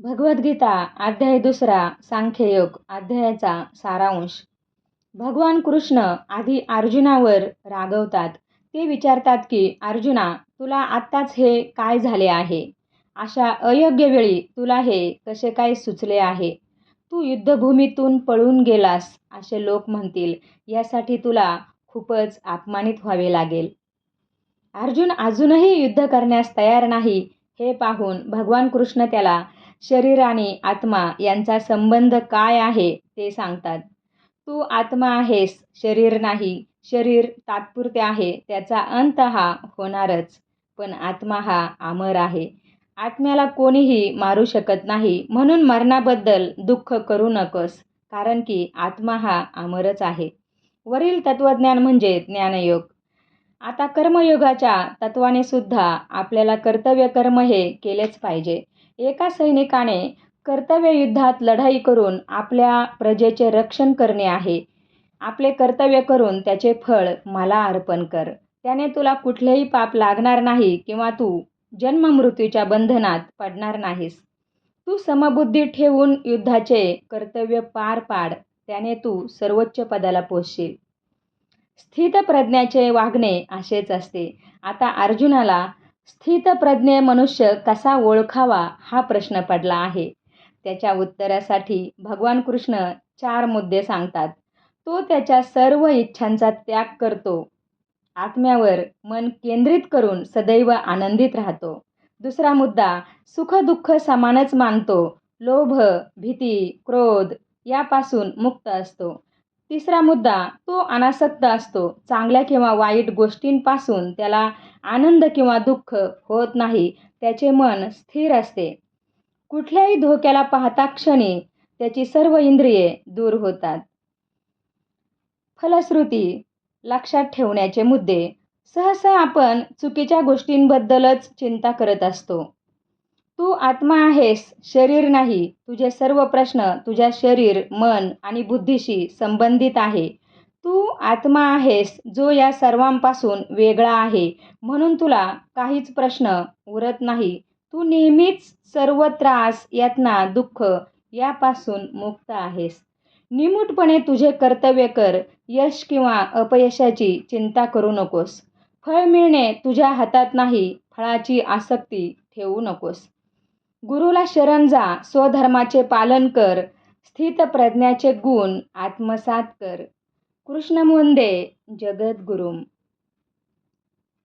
भगवद्गीता अध्याय दुसरा सांख्ययोग अध्यायाचा सारांश. भगवान कृष्ण आधी अर्जुनावर रागवतात. ते विचारतात की अर्जुना तुला आत्ताच हे काय झाले आहे? अशा अयोग्य वेळी तुला हे कसे काय सुचले आहे? तू युद्धभूमीतून पळून गेलास असे लोक म्हणतील. यासाठी तुला खूपच अपमानित व्हावे लागेल. अर्जुन अजूनही युद्ध करण्यास तयार नाही. हे पाहून भगवान कृष्ण त्याला शरीर आणि आत्मा यांचा संबंध काय आहे ते सांगतात. तू आत्मा आहेस शरीर नाही. शरीर तात्पुरते आहे त्याचा अंत हा होणारच. पण आत्मा हा अमर आहे. आत्म्याला कोणीही मारू शकत नाही. म्हणून मरणाबद्दल दुःख करू नकोस कारण की आत्मा हा अमरच आहे. वरील तत्त्वज्ञान म्हणजे ज्ञानयोग. आता कर्मयोगाच्या तत्वाने सुद्धा आपल्याला कर्तव्य कर्म हे केलेच पाहिजे. एका सैनिकाने कर्तव्य युद्धात लढाई करून आपल्या प्रजेचे रक्षण करणे आहे. आपले कर्तव्य करून त्याचे फळ मला अर्पण कर. त्याने तुला कुठलेही पाप लागणार नाही किंवा तू जन्ममृत्यूच्या बंधनात पडणार नाहीस. तू समबुद्धी ठेवून युद्धाचे कर्तव्य पार पाड. त्याने तू सर्वोच्च पदाला पोचशील. स्थित प्रज्ञाचे वागणे असेच असते. आता अर्जुनाला स्थितप्रज्ञ मनुष्य कसा ओळखावा हा प्रश्न पडला आहे. त्याच्या उत्तरासाठी भगवान कृष्ण चार मुद्दे सांगतात. तो त्याच्या सर्व इच्छांचा त्याग करतो. आत्म्यावर मन केंद्रित करून सदैव आनंदित राहतो. दुसरा मुद्दा सुखदुःख समानच मानतो. लोभ भीती क्रोध यापासून मुक्त असतो. तिसरा मुद्दा तो अनासक्त असतो. चांगल्या किंवा वाईट गोष्टींपासून त्याला आनंद किंवा दुःख होत नाही त्याचे मन स्थिर असते. कुठल्याही धोक्याला पाहता क्षणी त्याची सर्व इंद्रिये दूर होतात. फलश्रुती लक्षात ठेवण्याचे मुद्दे. सहसा आपण चुकीच्या गोष्टींबद्दलच चिंता करत असतो. तू आत्मा आहेस शरीर नाही. तुझे सर्व प्रश्न तुझ्या शरीर मन आणि बुद्धीशी संबंधित आहे. तू आत्मा आहेस जो या सर्वांपासून वेगळा आहे. म्हणून तुला काहीच प्रश्न उरत नाही. तू नेहमीच सर्व त्रास यातना दुःख यापासून मुक्त आहेस. निमूटपणे तुझे कर्तव्य कर. यश किंवा अपयशाची चिंता करू नकोस. फळ मिळणे तुझ्या हातात नाही फळाची आसक्ती ठेवू नकोस. गुरुला शरण जा स्वधर्माचे पालन कर स्थित प्रज्ञाचे गुण आत्मसात कर. कृष्ण मुंदे जगद्गुरुम.